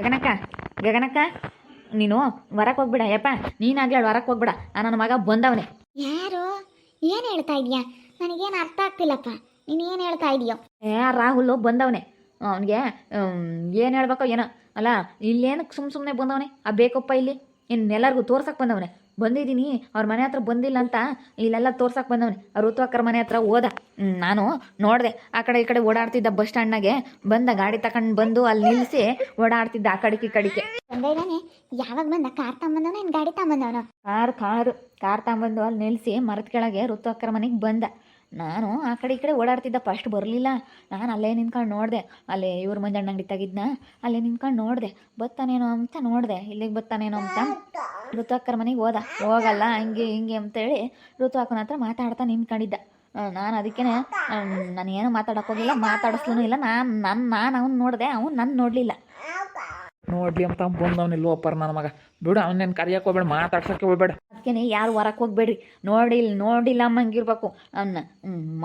ಗಗನಕ್ಕ ಗಗನಕ್ಕ ನೀನು ಹೊರಕ್ಕೆ ಹೋಗ್ಬಿಡ ಯಪ್ಪ. ನೀನಾಗ್ಲಿ ಹೊರಕ್ಕೆ ಹೋಗ್ಬಿಡ. ಆ ನನ್ನ ಮಗ ಬಂದವನೇ. ಯಾರು? ಏನು ಹೇಳ್ತಾ ಇದೀಯಾ? ನನಗೇನು ಅರ್ಥ ಆಗ್ತಿಲ್ಲಪ್ಪ. ನೀನು ಏನು ಹೇಳ್ತಾ ಇದೀಯೋ? ಏ ರಾಹುಲ್ ಬಂದವನೇ. ಅವನಿಗೆ ಏನು ಹೇಳ್ಬೇಕೋ ಏನೋ. ಅಲ್ಲ ಇಲ್ಲೇನಕ್ಕೆ ಸುಮ್ಮ ಸುಮ್ಮನೆ ಬಂದವನೇ? ಆ ಬೇಕಪ್ಪ ಇಲ್ಲಿ? ಇನ್ನು ಎಲ್ಲರಿಗೂ ತೋರ್ಸಕ್ಕೆ ಬಂದವನೆ. ಬಂದಿದ್ದೀನಿ ಅವ್ರ ಮನೆ ಹತ್ರ ಬಂದಿಲ್ಲ ಅಂತ ಇಲ್ಲೆಲ್ಲ ತೋರ್ಸಕ್ಕೆ ಬಂದವನೆ. ಋತುವಕ್ಕರ ಮನೆ ಹತ್ರ ಹೋದ. ನಾನು ನೋಡಿದೆ. ಆ ಕಡೆ ಈ ಕಡೆ ಓಡಾಡ್ತಿದ್ದ ಬಸ್ ಸ್ಟ್ಯಾಂಡ್ನಾಗೆ ಬಂದ ಗಾಡಿ ತಗೊಂಡು ಬಂದು ಅಲ್ಲಿ ನಿಲ್ಲಿಸಿ ಓಡಾಡ್ತಿದ್ದ ಆ ಕಡೆ ಈ ಕಡೆಗೆ ಯಾವಾಗ ಬಂದ? ಕಾರ್ ತಗೊಂಬಂದವನ ಏನು ಗಾಡಿ ತಗೊಂಬಂದವನು? ಕಾರ್ ಕಾರು ಕಾರ್ ತಗೊಂಬಂದು ಅಲ್ಲಿ ನಿಲ್ಲಿಸಿ ಮರದ ಕೆಳಗೆ ಋತು ಅಕ್ಕರ ಮನೆಗೆ ಬಂದ. ನಾನು ಆ ಕಡೆ ಈ ಕಡೆ ಓಡಾಡ್ತಿದ್ದ ಫಸ್ಟ್ ಬರಲಿಲ್ಲ. ನಾನು ಅಲ್ಲೇ ನಿಂತ್ಕೊಂಡು ನೋಡಿದೆ. ಅಲ್ಲೇ ಇವ್ರ ಮಂಜಣ್ಣ ಅಂಗಡಿ ತೆಗಿದ್ನ. ಅಲ್ಲೇ ನಿಂತ್ಕೊಂಡು ನೋಡಿದೆ. ಬತ್ತಾನೇನೋ ಅಂತ ನೋಡಿದೆ. ಇಲ್ಲಿಗೆ ಬತ್ತಾನೇನೋ ಅಂತ. ಋತು ಅಕ್ಕರ ಮನೆಗೆ ಹೋದ. ಹೋಗಲ್ಲ, ಹಂಗೆ, ಹಿಂಗೆ ಅಂತೇಳಿ ಋತು ಹತ್ರ ಮಾತಾಡ್ತಾ ನಿಂತ್ಕೊಂಡಿದ್ದ. ನಾನು ಅದಕ್ಕೆ ನಾನು ಏನು ಮಾತಾಡೋಕ್ಕೋಗಿಲ್ಲ ಮಾತಾಡಿಸ್ಲೂ ಇಲ್ಲ. ನಾನು ನನ್ನ ನಾನು ಅವ್ನು ನೋಡಿದೆ. ಅವ್ನು ನನ್ನ ನೋಡಲಿಲ್ಲ. ನೋಡ್ಲಿ ಅಂತ ಬಂದವನಿಲ್ಲ ಒಪ್ಪರ್ ನನ್ನ ಮಗ. ಬಿಡು ಅವನೇನು ಕರಿಯಕ್ಕೆ ಹೋಗ್ಬೇಡ ಮಾತಾಡ್ಸಕ್ಕೆ ಹೋಗ್ಬೇಡ. ಅದಕ್ಕೆ ಯಾರು ಹೊರಕ್ಕೆ ಹೋಗ್ಬೇಡ್ರಿ. ನೋಡಿಲ್ಲ ನೋಡಿಲ್ಲ ಅಮ್ಮಂಗಿರ್ಬೇಕು ಅವನ್ನ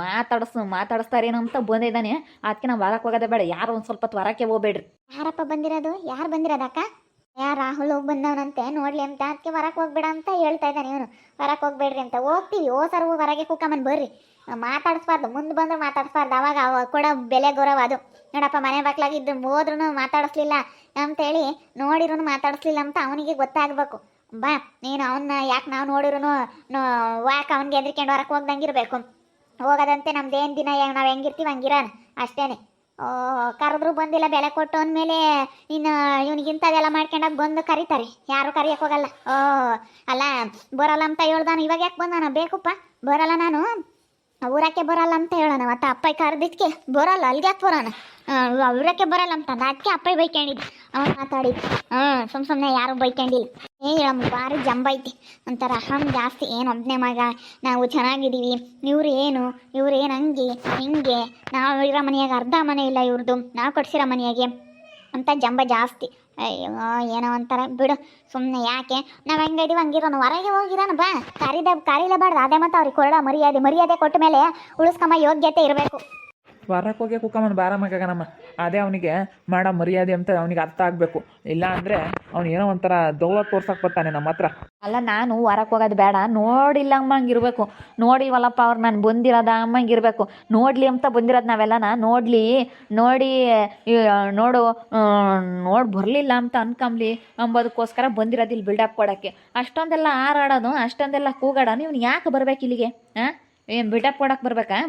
ಮಾತಾಡಿಸ್ ಮಾತಾಡಿಸ್ತಾರೇನೋ ಅಂತ ಬಂದಿದ್ದಾನೆ ಅದಕ್ಕೆ ನಾವು ಹೊರಕ್ಕೆ ಹೋಗೋದೇ ಬೇಡ. ಯಾರು ಒಂದು ಸ್ವಲ್ಪ ಹೊತ್ತು ಹೊರಕ್ಕೆ ಹೋಗ್ಬೇಡ್ರಿ. ಯಾರಪ್ಪ ಬಂದಿರೋದು? ಯಾರು ಬಂದಿರೋದಕ್ಕ ಯಾರು ರಾಹುಲ್ ಹೋಗಿ ಬಂದವನಂತೆ ನೋಡ್ಲಿ ಅಂತ. ಅದಕ್ಕೆ ಹೊರಕ್ಕೆ ಹೋಗ್ಬೇಡ ಅಂತ ಹೇಳ್ತಾ ಇದ್ದಾನೆ ಇವನು. ಹೊರಕ್ಕೆ ಹೋಗ್ಬೇಡ್ರಿ ಅಂತ. ಹೋಗ್ತೀವಿ ಓ ಸರ್ ಹೊರಗೆ ಕೂಕಮ್ಮನ್ ಬರ್ರಿ. ಮಾತಾಡಿಸ್ಬಾರ್ದು, ಮುಂದೆ ಬಂದ್ರೆ ಮಾತಾಡಿಸ್ಬಾರ್ದು, ಅವಾಗ ಕೂಡ ಕೊಡೋ ಬೆಲೆ ಗೌರವ ಅದು. ನೋಡಪ್ಪ, ಮನೆ ಬಾಗ್ಲಾಗಿದ್ದು ಹೋದ್ರೂ ಮಾತಾಡಿಸ್ಲಿಲ್ಲ ಅಂತೇಳಿ ನೋಡಿರೂ ಮಾತಾಡಿಸ್ಲಿಲ್ಲ ಅಂತ ಅವನಿಗೆ ಗೊತ್ತಾಗಬೇಕು. ಬಾ, ನೀನು ಅವನ್ನ ಯಾಕೆ ನಾವು ನೋಡಿರೂ ಯಾಕೆ ಅವ್ನಿಗೆ ಎದ್ರಿಕೊಂಡು ಹೊರಕ್ಕೆ ಹೋಗ್ದಂಗಿರ್ಬೇಕು. ಹೋಗೋದಂತೆ ನಮ್ದೇನು ದಿನ ನಾವು ಹೆಂಗಿರ್ತೀವಿ ಅಷ್ಟೇನೆ. ಓ, ಕರೆದ್ರು ಬಂದಿಲ್ಲ, ಬೆಲೆ ಕೊಟ್ಟು ಅಂದಮೇಲೆ ಇನ್ನು ಇವನಿಗಿಂತದೆಲ್ಲ ಮಾಡ್ಕೊಂಡಾಗ ಬಂದು ಕರೀತಾರೆ. ಯಾರು ಕರಿಯಕ್ಕೆ ಹೋಗಲ್ಲ. ಓ, ಅಲ್ಲ, ಬರಲ್ಲ ಅಂತ ಹೇಳ್ದಾನು. ಇವಾಗ ಯಾಕೆ ಬಂದಾನ, ಬೇಕಪ್ಪ. ಬರಲ್ಲ ನಾನು. ಊರಕ್ಕೆ ಬರಲ್ಲ ಅಂತ ಹೇಳೋಣ, ಮತ್ತೆ ಅಪ್ಪ ಕರೆದಿದ್ದಕ್ಕೆ ಬರಲ್ಲ ಅಲ್ಲಿಗೆ ಯಾಕೆ ಬರೋಣ? ಊರಕ್ಕೆ ಬರಲ್ಲ ಅಂತ ಅದಕ್ಕೆ ಅಪ್ಪ ಬೈಕೊಂಡಿದ್ದ ಅವನು ಮಾತಾಡಿ ಹಾಂ ಸುಮ್ ಸುಮ್ಮನೆ ಯಾರು ಬೈಕೊಂಡಿಲ್ಲ ಏ ಹೇಳಮ್ಮ ಭಾರಿ ಜಂಬ ಐತಿ ಒಂಥರ ಅಹಂ ಜಾಸ್ತಿ. ಏನು ಒಬ್ಬನೇ ಮಗ? ನಾವು ಚೆನ್ನಾಗಿದ್ದೀವಿ. ಇವ್ರು ಏನು? ಇವ್ರು ಏನು ಹಂಗೆ? ಹಿಂಗೆ? ನಾವು ಇರೋ ಮನೆಯಾಗ ಅರ್ಧ ಮನೆ ಇಲ್ಲ ಇವ್ರದ್ದು ನಾವು ಕಟ್ಸಿರೋ ಮನೆಯಾಗೆ. ಅಂತ ಜಂಬ ಜಾಸ್ತಿ. ಅಯ್ಯೋ, ಏನೋ ಅಂತಾರೆ ಬಿಡು ಸುಮ್ಮನೆ ಯಾಕೆ? ನಾವು ಹೆಂಗಿದೀವಿ ಹಂಗಿರೋನು ಹೊರಗೆ ಹೋಗಿರೋನು ಬಾ. ಕರಿದ ಕರೀಲೇಬಾರ್ದು ಅದೇ ಮತ್ತು ಅವ್ರಿಗೆ ಕೊಡ ಮರ್ಯಾದೆ ಮರ್ಯಾದೆ ಕೊಟ್ಟ ಮೇಲೆ ಉಳಿಸ್ಕೊಂಬ ಯೋಗ್ಯತೆ ಇರಬೇಕು. ಹೊರಕ್ಕೆ ಹೋಗಿ ಕುಕ್ಕಮ್ಮನ ಬಾರ ಮಗನಮ್ಮ ಅದೇ ಅವನಿಗೆ, ಮಾಡೋ ಮರ್ಯಾದೆ ಅಂತ ಅವನಿಗೆ ಅರ್ಥ ಆಗಬೇಕು. ಇಲ್ಲ ಅಂದರೆ ಅವ್ನು ಏನೋ ಒಂಥರ ದೌಲತ್ ತೋರ್ಸಕ್ಕೆ ಬರ್ತಾನೆ ನಮ್ಮ ಹತ್ರ. ಅಲ್ಲ, ನಾನು ವಾರಕ್ಕೆ ಹೋಗೋದು ಬೇಡ. ನೋಡಿಲ್ಲ ಇರಬೇಕು. ನೋಡಿವಲ್ಲಪ್ಪ ಅವ್ರು ನಾನು ಬಂದಿರೋದ ಇರಬೇಕು. ನೋಡಲಿ ಅಂತ ಬಂದಿರೋದು ನಾವೆಲ್ಲನ? ನೋಡಲಿ. ನೋಡಿ ನೋಡು ನೋಡಿ ಬರಲಿಲ್ಲ ಅಂತ ಅನ್ಕಂಬ್ಲಿ. ಅಂಬೋದಕ್ಕೋಸ್ಕರ ಬಂದಿರೋದು ಇಲ್ಲಿ ಬಿಲ್ಡಪ್ ಕೊಡೋಕ್ಕೆ. ಅಷ್ಟೊಂದೆಲ್ಲ ಹಾರಾಡೋದು, ಅಷ್ಟೊಂದೆಲ್ಲ ಕೂಗಾಡೋನು ಇವ್ನು ಯಾಕೆ ಬರ್ಬೇಕು ಇಲ್ಲಿಗೆ? ಹಾಂ ಏನು ಬಿಲ್ಡಪ್ ಕೊಡಕ್ಕೆ ಬರ್ಬೇಕಾ?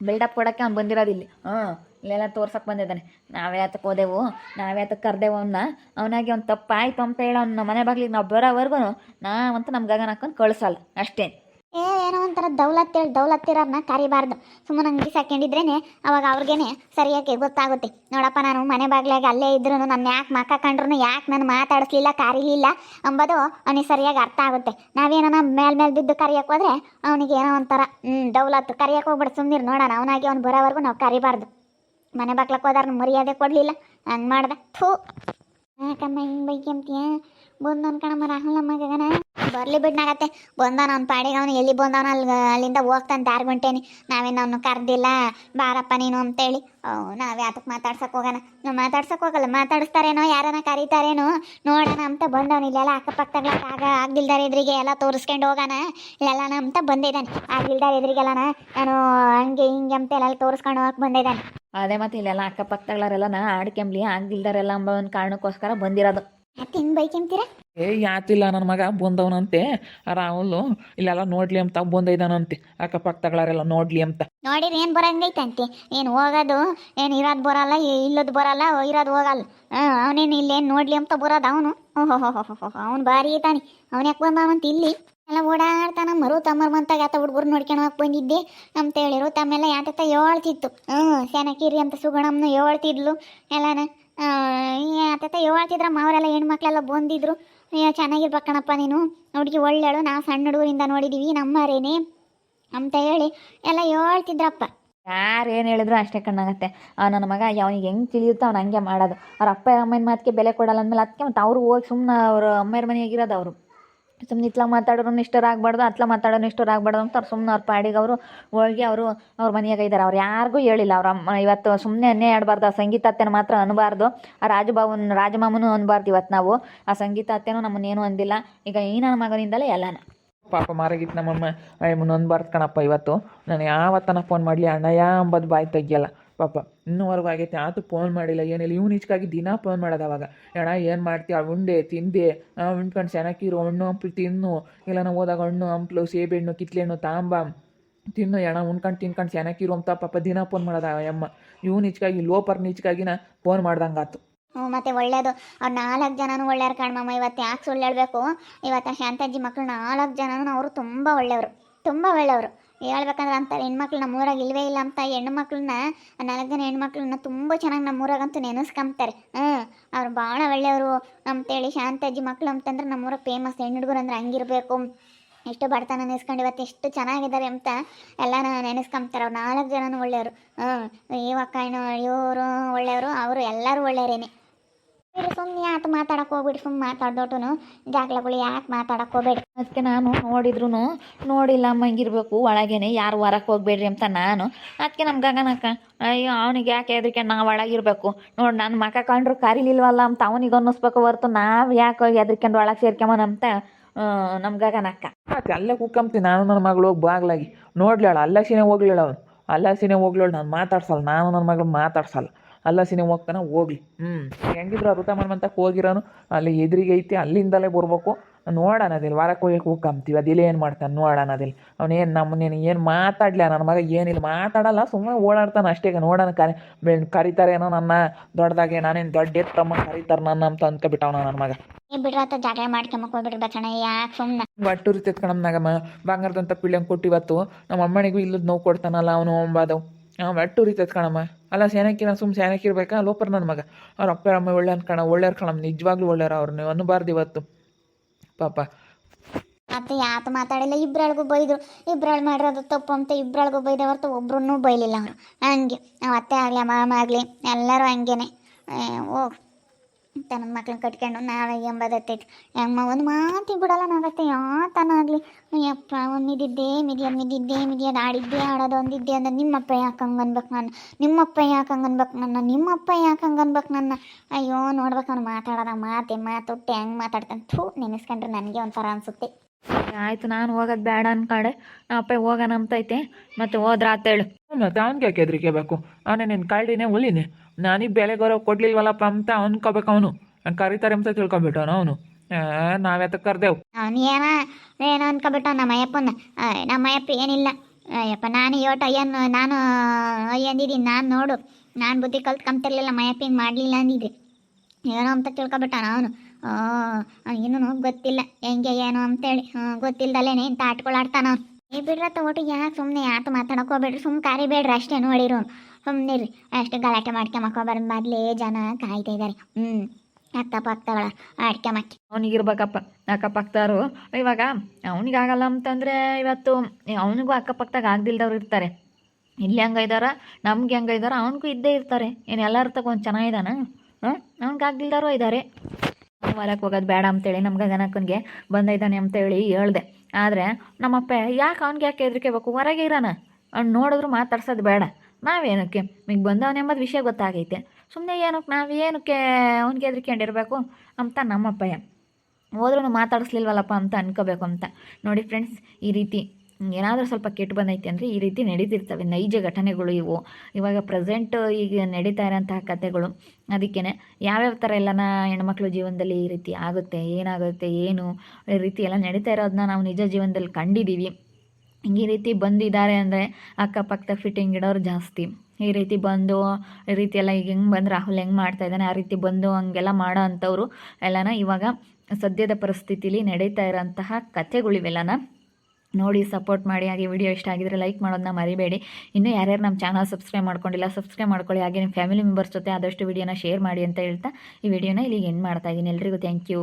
ಬಿಲ್ಡಪ್ ಕೊಡೋಕ್ಕೆ ಅವ್ನು ಬಂದಿರೋದು ಇಲ್ಲಿ. ಹಾಂ ಇಲ್ಲೆಲ್ಲ ತೋರ್ಸಕ್ಕೆ ಬಂದಿದ್ದಾನೆ. ನಾವೇ ಆತಕ್ಕೆ ಹೋದೆವು, ನಾವೇ ಆತಕ್ಕೆ ಕರೆದೆವು ಅವನ್ನ ಅವನಾಗಿ ಅವ್ನು ತಪ್ಪಾಯ್ತು ಅಂತ ಹೇಳಿ ಅವ್ನ ಮನೆ ಬಾಗ್ಲಿಗೆ ನಾವು ಬರೋವರೆಗೂ ನಾವಂತೂ ನಮ್ಮ ಗಗನ ಹಾಕೊಂಡು ಕಳಿಸಲ್ಲ. ಅಷ್ಟೇ. ಏ, ಏನೋ ಒಂಥರ ದೌಲತ್ ಹೇಳಿ ದೌಲತ್ತಿರೋರ್ನ ಕರಿಬಾರ್ದು. ಸುಮ್ಮನೆ ಅಂಗಡಿ ಸಾಕೊಂಡಿದ್ರೇನೆ ಅವಾಗ ಅವ್ರಿಗೇನೆ ಸರಿಯಾಗಿ ಗೊತ್ತಾಗುತ್ತೆ. ನೋಡಪ್ಪ, ನಾನು ಮನೆ ಬಾಗ್ಲಾಗ ಅಲ್ಲೇ ಇದ್ರು ನನ್ನ ಯಾಕೆ ಮಕ್ಕ ಕಂಡ್ರು ಯಾಕೆ ನಾನು ಮಾತಾಡಿಸ್ಲಿಲ್ಲ, ಕರೀಲಿಲ್ಲ ಅಂಬೋದು ಅವನಿಗೆ ಸರಿಯಾಗಿ ಅರ್ಥ ಆಗುತ್ತೆ. ನಾವೇನೋ ಮೇಲ್ ಮೇಲೆ ಬಿದ್ದು ಕರಿಯಕ್ಕೆ ಹೋದ್ರೆ ಅವನಿಗೆ ಏನೋ ಒಂಥರ ಹ್ಞೂ ದೌಲತ್. ಕರಿಯಕ್ಕೆ ಹೋಗ್ಬಿಡು ಸುಮ್ಮನಿರು ನೋಡೋಣ. ಅವನಾಗಿ ಅವ್ನು ಬರೋವರೆಗೂ ನಾವು ಕರಿಬಾರ್ದು. ಮನೆ ಬಾಗ್ಲಕ್ಕೆ ಹೋದಾರ ಮರ್ಯಾದೆ ಕೊಡಲಿಲ್ಲ. ಹಂಗೆ ಮಾಡ್ದೆ. ಥೂ. ಯಾಕಮ್ಮ ಹಿಂಗೆ ಬೈಕ್ಯಂತೀಯ ಬಂದು ಅನ್ಕಣಮ್ಮ ರಾಹುಲ್ ಅಮ್ಮ ಗಗನ ಬರ್ಲಿ ಬಿಡ್ನಾಗತ್ತೆ ಬಂದಾನ ಅವ್ನ ಪಾಡಿಗೆ ಅವನು, ಎಲ್ಲಿ ಬಂದವನ ಅಲ್ಲಿ ಅಲ್ಲಿಂದ ಹೋಗ್ತಾನೆ ದಾರಿ ಹೊಂಟೇನಿ ನಾವೇನು ಅವನು ಕರ್ದಿಲ್ಲ. ಬಾರಪ್ಪ ನೀನು ಅಂತೇಳಿ. ನಾವೇ ಅದಕ್ಕೆ ಮಾತಾಡ್ಸಕ್ಕೆ ಹೋಗೋಣ ನಾವು ಮಾತಾಡ್ಸಕ್ಕೆ ಹೋಗಲ್ಲ. ಮಾತಾಡಿಸ್ತಾರೇನೋ ಯಾರನ್ನ ಕರೀತಾರೇನೋ, ನೋಡೋಣ ಅಂತ ಬಂದವನು ಇಲ್ಲೆಲ್ಲ ಅಕ್ಕಪಕ್ಕದಾಗ ಆಗ ಆಗ್ದಿಲ್ದಾರ ಎದುರಿಗೆ ಎಲ್ಲ ತೋರಿಸ್ಕೊಂಡು ಹೋಗೋಣ ಇಲ್ಲೆಲ್ಲ ಅಂತ ಬಂದಿದ್ದಾನೆ. ಆಗ್ದಿಲ್ದಾರ ಎದುರಿಗೆಲ್ಲನ ನಾನು ಹಂಗೆ ಹಿಂಗೆ ಅಂತ ಎಲ್ಲ ತೋರಿಸ್ಕೊಂಡು ಹೋಗಕ್ ಬಂದಿದ್ದಾನೆ. ಅದೇ ಮತ್ತೆ ಇಲ್ಲೆಲ್ಲ ಅಕ್ಕಪಕ್ಕದವರೆಲ್ಲ ನಾ ಆಡ್ಕೆಂಬ್ಲಿ, ಆಗ್ದಿಲ್ದಾರೆಲ್ಲ ಅಂಬ ಒಂದು ಕಾರಣಕ್ಕೋಸ್ಕರ ಬಂದಿರೋದು. ಮತ್ತೆ ಬೈಕ್ ಬೈಕೆಂತೀರ? ಏ ಯಾತಿಲ್ಲ ನನ್ನ ಮಗ ಬಂದವನಂತೆ. ರಾಹುಲು ಇಲ್ಲೆಲ್ಲ ನೋಡ್ಲಿ ಅಂತ ಬಂದೈದಾನಂತೆ. ಅಕ್ಕಪಕ್ಕದಗಳರೆಲ್ಲ ನೋಡ್ಲಿ ಅಂತ. ನೋಡಿರಿ ಏನ್ ಬರಂಗೈತಂತೆ? ಏನ್ ಹೋಗದು? ಏನ್ ಇರೋದ್ ಬರಲ್ಲ? ಇಲ್ಲದ್ ಬರಲ್ಲ? ಇರೋದು ಹೋಗಲ್ಲ. ಅವನೇನು ಇಲ್ಲೇನು ನೋಡ್ಲಿ ಅಂತ ಬರೋದು ಅವನು? ಓಹೋ ಅವ್ನು ಭಾರಿ ಐತಾನೆ ಅವ್ನು ಯಾಕೆ ಬಂದವಂತ ಇಲ್ಲಿ? ಎಲ್ಲ ಓಡಾಡ್ತಾನ ಮರು ತಮ್ಮರ್ ಮಂತಾಗ ಆತ ಹುಡುಗರು ನೋಡ್ಕೊಂಡು ಹೋಗಿ ಬಂದಿದ್ದೆ. ಅಂತ ಹೇಳಿರು ತಮ್ಮೆಲ್ಲ ಯಾತತ್ತ ಹೇಳ್ತಿತ್ತು. ಹ್ಞೂ ಸೆನಕಿರಿ ಅಂತ ಸುಗಣಮ್ಮನ ಹೇಳ್ತಿದ್ಲು. ಎಲ್ಲಾನ ಆತ ಹೇಳ್ತಿದ್ರಮ್ಮ, ಅವರೆಲ್ಲ ಹೆಣ್ಮಕ್ಳೆಲ್ಲ ಬಂದಿದ್ರು. ಚೆನ್ನಾಗಿರ್ಬೇಕಣಪ್ಪ ನೀನು. ಹುಡುಗಿ ಒಳ್ಳೆಳು, ನಾವು ಸಣ್ಣ ಹುಡುಗರಿಂದ ನೋಡಿದೀವಿ, ನಮ್ಮರೇನೆ. ಅಂತ ಹೇಳಿ ಎಲ್ಲ ಹೇಳ್ತಿದ್ರಪ್ಪ. ಯಾರು ಏನು ಹೇಳಿದ್ರು ಅಷ್ಟೇ ಕಣ್ಣಾಗತ್ತೆ. ನನ್ನ ಮಗ ಅವನಿಗೆ ಹೆಂಗೆ ತಿಳಿಯುತ್ತೋ ಅವ್ನು ಹಂಗೆ ಮಾಡೋದು. ಅವ್ರ ಅಪ್ಪ, ಅಮ್ಮನ ಮಾತಿಗೆ ಬೆಲೆ ಕೊಡಲ್ಲ ಅಂದಮೇಲೆ ಅದಕ್ಕೆ ಮತ್ತೆ ಅವ್ರು ಹೋಗಿ ಸುಮ್ಮನೆ ಅವ್ರ ಅಮ್ಮಯ್ಯರ ಮನೆಯಾಗಿರೋದು ಅವರು. ಸುಮ್ಮನೆ ಇತ್ಲಾಗ ಮಾತಾಡೋರು ಇಷ್ಟರಾಗಬಾರ್ದು ಅತ್ಲ ಮಾತಾಡೋನು ಇಷ್ಟರಾಗಬಾರ್ದು ಅಂತ ಅವ್ರು ಸುಮ್ಮನೆ ಅವ್ರ ಪಾಡಿಗೆ ಅವರು ಹೋಗಿ ಅವರು ಅವ್ರ ಮನೆಯಾಗ ಇದ್ದಾರೆ ಅವ್ರು ಯಾರಿಗೂ ಹೇಳಿಲ್ಲ. ಅವ್ರ ಅಮ್ಮ ಇವತ್ತು ಸುಮ್ಮನೆ ಅನ್ಯಾಯ ಆಡಬಾರ್ದು. ಆ ಸಂಗೀತ ಅತ್ತೆನ ಮಾತ್ರ ಅನ್ಬಾರ್ದು. ಆ ರಾಜಭವನ್ ರಾಜಮಾಮನೂ ಅನ್ಬಾರ್ದು ಇವತ್ತು ನಾವು. ಆ ಸಂಗೀತ ಅತ್ತೆನೂ ನಮ್ಮನ್ನೇನು ಅಂದಿಲ್ಲ. ಈಗ ಈ ನನ್ನ ಮಗನಿಂದಲೇ ಎಲ್ಲನ. ಪಾಪ ಮಾರಾಗಿತ್ತು ನಮ್ಮಮ್ಮ ಮುನ್ನೊಂದು ಬಾರ್ದು ಕಣಪ್ಪ ಇವತ್ತು. ನಾನು ಯಾವತ್ತನ ಫೋನ್ ಮಾಡಲಿ? ಅಣ್ಣಯ್ಯ ಅಂಬದು ಬಾಯಿ ತೆಗಿಯಲ್ಲ. ಪಾಪ, ಇನ್ನೂವರೆಗೂ ಆಗೈತೆ, ಆತು ಫೋನ್ ಮಾಡಿಲ್ಲ, ಏನಿಲ್ಲ, ಇವ್ನು ಈಚೆಗಾಗಿ ದಿನ ಫೋನ್ ಮಾಡೋದು ಅವಾಗ. ಅಣ್ಣ, ಏನು ಮಾಡ್ತೀಯ? ಉಂಡೆ, ತಿಂದೆ ಉಂಡ್ಕೊಂಡು ಚೆನ್ನಾಗಿರೋ ಹಣ್ಣು ಹಂಪ್ಲು ತಿನ್ನು ಇಲ್ಲ ನಾವು ಹೋದಾಗ ಹಣ್ಣು, ಹಂಪ್ಲು ಸೇಬೆ ಹಣ್ಣು ಕಿತ್ಲೆ ತಾಂಬ, ತಿನ್ನು ಎಣ ಉಣ್ಕೊಂಡು ತಿನ್ಕೊಂಡು ಚೆನ್ನಾಗಿರು ಅಂತ ಪಾಪ ದಿನ ಫೋನ್ ಮಾಡೋದ ಅಮ್ಮ ಇವ್ನು ಈಚೆಗಾಗಿ ಲೋಪರ್ ನೀಚೆಗಾಗಿನ ಫೋನ್ ಮಾಡ್ದಂಗೆ ಆತು ಹ್ಞೂ, ಮತ್ತೆ ಒಳ್ಳೇದು. ಅವ್ರು ನಾಲ್ಕು ಜನನೂ ಒಳ್ಳೆಯವ್ರು ಕಣ್ಮಮ್ಮ ಇವತ್ತು ಯಾಕೆ ಸುಳ್ಳು ಹೇಳಬೇಕು? ಇವತ್ತು ಶಾಂತಾಜಿ ಮಕ್ಕಳು ನಾಲ್ಕು ಜನನೂ ಅವರು ತುಂಬ ಒಳ್ಳೆಯವರು ತುಂಬ ಒಳ್ಳೆಯವರು. ಹೇಳ್ಬೇಕಂದ್ರೆ ಅಂತಾರೆ ಹೆಣ್ಮಕ್ಳು ನಮ್ಮೂರಾಗ ಇಲ್ವೇ ಇಲ್ಲ ಅಂತ ಹೆಣ್ಮಕ್ಳನ್ನ ನಾಲ್ಕು ಜನ ಹೆಣ್ಮಕ್ಳನ್ನ ತುಂಬ ಚೆನ್ನಾಗಿ ನಮ್ಮೂರಾಗಂತೂ ನೆನೆಸ್ಕೊಂತಾರೆ ಹ್ಞೂ ಅವ್ರು ಭಾಳ ಒಳ್ಳೆಯವರು ಅಂತೇಳಿ ಶಾಂತಾಜಿ ಮಕ್ಳು ಅಂತಂದ್ರೆ ನಮ್ಮೂರಾಗ ಫೇಮಸ್ ಹೆಣ್ಣು ಹುಡುಗರು ಅಂದ್ರೆ ಹಂಗಿರಬೇಕು. ಎಷ್ಟು ಬಡತನ ನೆನೆಸ್ಕೊಂಡು ಇವತ್ತು ಎಷ್ಟು ಚೆನ್ನಾಗಿದ್ದಾರೆ ಅಂತ ಎಲ್ಲನ ನೆನೆಸ್ಕೊಂತಾರೆ ಅವ್ರು ನಾಲ್ಕು ಜನನೂ ಒಳ್ಳೆಯವರು. ಹ್ಞೂ ಇವಕ್ಕ ಏನು ಇವರು ಒಳ್ಳೆಯವರು, ಅವರು ಎಲ್ಲರೂ ಒಳ್ಳೆಯವರೇನೆ ಬಿಡಿ ಸುಮ್ಮನೆ ಯಾಕೆ ಮಾತಾಡಕ್ಕೆ ಹೋಗ್ಬಿಡಿ ಸುಮ್ಮನೆ ಮಾತಾಡ್ದೋಟು ಜಾಗ್ಲಗಳು ಯಾಕೆ ಮಾತಾಡಕ್ಕೆ ಹೋಗ್ಬೇಡಿ. ಅದಕ್ಕೆ ನಾನು ನೋಡಿದ್ರು ನೋಡಿಲ್ಲ ಅಮ್ಮಂಗಿರ್ಬೇಕು ಒಳಗೇನೆ ಯಾರು ಹೊರಕ್ ಹೋಗ್ಬೇಡ್ರಿ ಅಂತ ನಾನು. ಅದಕ್ಕೆ ನಮ್ಮ ಗಗನಕ್ಕ ಅಯ್ಯೋ ಅವನಿಗೆ ಯಾಕೆ ಹೆದರಿಕೆ ನಾವು ಒಳಗಿರ್ಬೇಕು. ನೋಡಿ ನನ್ನ ಮಕ ಕಂಡ್ರು ಕರೀಲಿಲ್ವಲ್ಲ ಅಂತ ಅವನಿಗೆ ಅನ್ನಿಸ್ಬೇಕು ಹೊರ್ತು ನಾವು ಯಾಕೆ ಹೆದರ್ಕೊಂಡು ಒಳಗೆ ಸೇರ್ಕೊಂಬನ ಅಂತ ನಮ್ಮ ಗಗನಕ್ಕ. ಮತ್ತೆ ಅಲ್ಲೇ ಕುಕ್ಕಂತೀನಿ ನಾನು ನನ್ನ ಮಗಳು ಹೋಗಿ ಬಾಗ್ಲಾಗಿ. ನೋಡ್ಲಾಳ ಅಲ್ಲಸಿನೇ ಹೋಗ್ಲಿಲ್ಲ ಅವನು. ಅಲ್ಲಸಿನೇ ಹೋಗ್ಲೇಳು ನಾನು ಮಾತಾಡ್ಸಲ್ಲ ನಾನು ನನ್ನ ಮಗಳು ಮಾತಾಡ್ಸಲ್ಲ. ಅಲ್ಲಸಿನೇ ಹೋಗ್ತಾನೆ ಹೋಗ್ಲಿ. ಹ್ಞೂ ಹೆಂಗಿದ್ರು ಋತ ಮನ್ಮಂತಕ್ಕೆ ಹೋಗಿರೋನು. ಅಲ್ಲಿ ಎದುರಿಗೆ ಐತಿ ಅಲ್ಲಿಂದಲೇ ಬರ್ಬೇಕು. ನೋಡೋಣ ಅದಿಲ್ಲ ವಾರಕ್ಕೆ ಹೋಗಿ ಹೋಗ್ಕಂತೀವಿ ಅದಿಲ್ಲ ಏನು ಮಾಡ್ತಾನೆ ನೋಡೋಣ ಅದಿಲ್ಲ ಅವನೇನು ನಮ್ಮನ್ನೇನು ಏನು ಮಾತಾಡ್ಲ ನನ್ನ ಮಗ ಏನಿಲ್ಲ ಮಾತಾಡಲ್ಲ ಸುಮ್ಮನೆ ಓಡಾಡ್ತಾನೆ ಅಷ್ಟೇ ನೋಡೋಣ ಕರಿ. ಏನೋ ಕರಿತಾರೇನೋ ನನ್ನ ದೊಡ್ಡದಾಗೆ ನಾನೇನು ದೊಡ್ಡ ಎತ್ತಮ್ಮ ಕರಿತಾರೆ ನನ್ನ ಅಂತ ಅಂದ್ಕೊಬಿಟ್ಟವನ ನನ್ನ ಮಗ. ಬಿಡ್ರತ್ತ ಜಾಗ ಮಾಡ್ಕೊಂಬಕ್ ಹೋಗ್ಬಿಡ್ರಿ ಯಾಕೆ ಸುಮ್ಮನೆ ಬಂಗಾರದಂತ ಪಿಳ್ಯಂಗೆ ಕೊಟ್ಟಿವತ್ತು. ನಮ್ಮ ಅಮ್ಮನಿಗೂ ಇಲ್ಲದ ನೋವು ಕೊಡ್ತಾನಲ್ಲ ಅವನು ಒಂಬಾದವು ಹಾಂ ಉರಿತೈತೆ ತೆತ್ಕಣಮ್ಮ ಅಲ್ಲ ಸೇನಕ್ಕಿನ ಸುಮ್ಮ ಸೇನಕ್ಕಿರ್ಬೇಕಾ ಲೋಪರ್ ನನ್ನ ಮಗ. ಅವ್ರ ಅಪ್ಪ ಅಮ್ಮ ಒಳ್ಳೆ ಅನ್ಕಣ ಒಳ್ಳೆಯ ಕಣಮ್ ನಿಜವಾಗ್ಲೂ ಒಳ್ಳೆಯವ್ರ ಅವ್ರನ್ನ ಅನ್ನಬಾರ್ದು ಇವತ್ತು. ಪಾಪ. ಅತ್ತೆ ಯಾತು ಮಾತಾಡಿಲ್ಲ? ಇಬ್ರಳ್ಗೂ ಬೈದ್ರು. ಇಬ್ರಳ್ ಮಾಡಿರೋದು ತಪ್ಪು ಅಂತ ಇಬ್ರಳ್ಗೂ ಬೈದೆ ಹೊರತು ಒಬ್ಬರನ್ನೂ ಬೈಲಿಲ್ಲ ಅವರು. ಹಂಗೆ. ನಾವು ಅತ್ತೆ ಆಗಲಿ, ಮಾಮ ಆಗಲಿ, ಎಲ್ಲರೂ ಹಂಗೇನೆ. ಹೋಗ್. ತನ್ನ ಮಕ್ಳನ್ನ ಕಟ್ಕೊಂಡು ನಾಳೆ ಎಂಬದತ್ತೈತಿ ಅಮ್ಮ ಒಂದು ಮಾತಿಗೆ ಬಿಡಲ್ಲ ನಾಗತ್ತೆ ಯಾತನ ಆಗಲಿ. ಅಯ್ಯಪ್ಪ ಒಂದು ಮಿದಿದ್ದೆ ಮಿದಿಯೋದು ಮಿದಿದ್ದೆ ಮಿದಿಯೋದು ಆಡಿದ್ದೆ ಆಡೋದು ಒಂದಿದ್ದೆ ಅಂದ್ರೆ ನಿಮ್ಮಪ್ಪ ಯಾಕೆ ಹಂಗನ್ಬೇಕು ನಾನು? ನಿಮ್ಮಪ್ಪ ಯಾಕೆ ಹಂಗನ್ಬೇಕು ನನ್ನ ನಿಮ್ಮಪ್ಪ ಯಾಕೆ ಹಂಗನ್ಬೇಕು ನನ್ನ ಅಯ್ಯೋ ನೋಡ್ಬೇಕು ಅವ್ನು ಮಾತಾಡೋದ. ಮಾತೆ ಮಾತುಟ್ಟೆ ಹೆಂಗೆ ಮಾತಾಡ್ತಾನೆ. ಥೂ ನೆನೆಸ್ಕೊಂಡ್ರೆ ನನಗೆ ಒಂಥರ ಅನಿಸುತ್ತೆ. ಆಯಿತು ನಾನು ಹೋಗೋದು ಬೇಡ ಅನ್ಕಾಡೆ ನಮ್ಮ ಅಪ್ಪ ಹೋಗೋಣ ಅಂತೈತೆ ಮತ್ತೆ ಹೋದ್ರ ಆತೇಳು ಮತ್ತೆ ಅವ್ನಿಗೆ ಯಾಕೆ ಹೆದರಿಕೆ ಬೇಕು? ಅವನೇ ನಿನ್ನ ಕಳ್ಳಿನೇ ಒಲಿನಿ ನಾನೀಗ ಬೆಲೆ ಗೌರವ ಕೊಡ್ಲಿಲ್ವಲ್ಲಪ್ಪ ಅಂತ ಅನ್ಕೋಬೇಕು ಅವನು. ಕರೀತಾರೆ ಅಂತ ತಿಳ್ಕೊಂಬಿಟ್ಟವನು ಅವನು ನಾವೆತ್ತ ಕರ್ದೇವು? ಅವನು ಏನ ಏನೋ ಅನ್ಕೊಬಿಟ್ಟ ನಮ್ಮ ಅಯ್ಯಪ್ಪನ ನಮ್ಮ ಅಯ್ಯಪ್ಪ ಏನಿಲ್ಲ. ಅಯ್ಯಪ್ಪ, ನಾನು ಯೋಟ ಏನು ನಾನು ಅಯ್ಯಂದಿದ್ದೀನಿ, ನಾನು ನೋಡು. ನಾನು ಬುದ್ಧಿ ನಮ್ಮ ಅಯ್ಯಪ್ಪ ಹಿಂಗೆ ಮಾಡಲಿಲ್ಲ ಅಂದಿದ್ದೆ ಏನೋ ಅಂತ ತಿಳ್ಕೊಬಿಟ್ಟಾನ ಅವನು ಇನ್ನೂ ಗೊತ್ತಿಲ್ಲ. ಹೆಂಗೆ, ಏನು ಅಂತೇಳಿ. ಹ್ಞೂ ಗೊತ್ತಿಲ್ದಲೇನೆ ಇಂಥ ಆಟ್ಗಳಾಡ್ತಾನ ಏ ಬಿಡ್ರ ಒಟ್ಟಿಗೆ ಯಾಕೆ ಸುಮ್ಮನೆ ಯಾತು ಮಾತಾಡಕ್ಕೆ ಹೋಗ್ಬೇಡ್ರಿ ಸುಮ್ಮನೆ ಕರಿಬೇಡ್ರಿ ಅಷ್ಟೇ ನೋಡಿರು ಸುಮ್ಮನೆ ರೀ ಅಷ್ಟು ಗಲಾಟೆ ಮಾಡ್ಕೊಂಬಕ್ಕೋಬಾರ್ದು ಮೊದಲೇ ಜನ ಕಾಯ್ತಾ ಇದ್ದಾರೆ ಹ್ಞೂ ಅಕ್ಕಪಕ್ಕಗಳ ಆಡ್ಕೊಂಬಕ್ಕೆ ಅವನಿಗಿರ್ಬೇಕಪ್ಪ ಅಕ್ಕಪಕ್ಕದವರು ಇವಾಗ ಅವನಿಗಾಗಲ್ಲ ಅಂತಂದರೆ ಇವತ್ತು ಅವನಿಗೂ ಅಕ್ಕಪಕ್ಕದಾಗ ಆಗ್ದಿಲ್ದವ್ರು ಇರ್ತಾರೆ. ಇಲ್ಲಿ ಹೆಂಗೆ ಇದ್ದಾರ ನಮ್ಗೆ ಹೆಂಗೆ ಇದ್ದಾರ ಅವನಿಗೂ ಇದ್ದೇ ಇರ್ತಾರೆ. ಏನು ಎಲ್ಲರ ತಗೊಂಡು ಚೆನ್ನಾಗಿದ್ದಾನ ಹಾಂ ಅವ್ನಿಗೆ ಆಗ್ದಿಲ್ದವರು ಇದ್ದಾರೆ ಹೊರಕ್ಕೆ ಹೋಗೋದು ಬೇಡ ಅಂತೇಳಿ ನಮ್ಮ ಗನಕನಿಗೆ ಬಂದೈದಾನೆ ಅಂತೇಳಿ ಹೇಳ್ದೆ. ಆದರೆ ನಮ್ಮಪ್ಪ, ಯಾಕೆ ಅವ್ನಿಗೆ ಯಾಕೆ ಹೆದರಿಕೆ ಬೇಕು? ಹೊರಗೆ ಇರೋಣ ಅವ್ನು ನೋಡಿದ್ರು ಮಾತಾಡ್ಸೋದು ಬೇಡ. ನಾವೇನಕ್ಕೆ? ಈಗ ಬಂದವನೆಂಬುದು ವಿಷಯ ಗೊತ್ತಾಗೈತೆ. ಸುಮ್ಮನೆ ಏನಕ್ಕೆ ನಾವು ಏನಕ್ಕೆ ಅವ್ನಿಗೆ ಹೆದರ್ಕೊಂಡಿರ್ಬೇಕು? ಅಂತ ನಮ್ಮಪ್ಪಯ್ಯ. ಹೋದ್ರೂ ಮಾತಾಡಿಸ್ಲಿಲ್ವಲ್ಲಪ್ಪ ಅಂತ ಅನ್ಕೋಬೇಕು ಅಂತ. ನೋಡಿ ಫ್ರೆಂಡ್ಸ್ ಈ ರೀತಿ ಏನಾದರೂ ಸ್ವಲ್ಪ ಕೆಟ್ಟು ಬಂದೈತೆ ಅಂದರೆ ಈ ರೀತಿ ನಡೀತಿರ್ತವೆ. ನೈಜ ಘಟನೆಗಳು ಇವು. ಇವಾಗ ಪ್ರೆಸೆಂಟ್ ಈಗ ನಡೀತಾ ಇರೋಂತಹ ಕಥೆಗಳು ಅದಕ್ಕೇ ಯಾವ್ಯಾವ ಥರ ಎಲ್ಲನ ಹೆಣ್ಮಕ್ಳು ಜೀವನದಲ್ಲಿ ಈ ರೀತಿ ಆಗುತ್ತೆ, ಏನಾಗುತ್ತೆ, ಏನು ಈ ರೀತಿ ಎಲ್ಲ ನಡೀತಾ ಇರೋದನ್ನ ನಾವು ನಿಜ ಜೀವನದಲ್ಲಿ ಕಂಡಿದ್ದೀವಿ ಈ ರೀತಿ ಬಂದಿದ್ದಾರೆ ಅಂದರೆ ಅಕ್ಕಪಕ್ಕದ ಫಿಟ್ಟಿಂಗ್ ಇಡೋರು ಜಾಸ್ತಿ. ಈ ರೀತಿ ಬಂದು, ಈ ರೀತಿ ಎಲ್ಲ ಈಗ ಹೆಂಗೆ ಬಂದು ರಾಹುಲ್ ಹೆಂಗೆ ಮಾಡ್ತಾ ಇದ್ದಾನೆ, ಆ ರೀತಿ ಬಂದು ಹಂಗೆಲ್ಲ ಮಾಡೋ ಅಂಥವ್ರು ಎಲ್ಲನ ಇವಾಗ ಸದ್ಯದ ಪರಿಸ್ಥಿತಿಲಿ ನಡೀತಾ ಇರೋಂತಹ ಕಥೆಗಳಿವೆಲ್ಲನ ನೋಡಿ ಸಪೋರ್ಟ್ ಮಾಡಿ, ಹಾಗೆ ವಿಡಿಯೋ ಇಷ್ಟ ಆಗಿದ್ರೆ ಲೈಕ್ ಮಾಡೋದನ್ನ ಮರಿಬೇಡಿ. ಇನ್ನೂ ಯಾರ್ಯಾರು ನಮ್ಮ ಚಾನಲ್ ಸಬ್ಸ್ಕ್ರೈಬ್ ಮಾಡ್ಕೊಂಡಿಲ್ಲ ಸಬ್ಸ್ಕ್ರೈಬ್ ಮಾಡ್ಕೊಳ್ಳಿ. ಹಾಗೆ ನಿಮ್ಮ ಫ್ಯಾಮಿಲಿ ಮೆಂಬರ್ಸ್ ಜೊತೆ ಆದಷ್ಟು ವಿಡಿಯೋನ ಶೇರ್ ಮಾಡಿ ಅಂತ ಹೇಳ್ತಾ ಈ ವಿಡಿಯೋನ ಇಲ್ಲಿಗೆ ಎಂಡ್ ಮಾಡ್ತಾ ಇದ್ದೀನಿ. ಎಲ್ರಿಗೂ ಥ್ಯಾಂಕ್ ಯು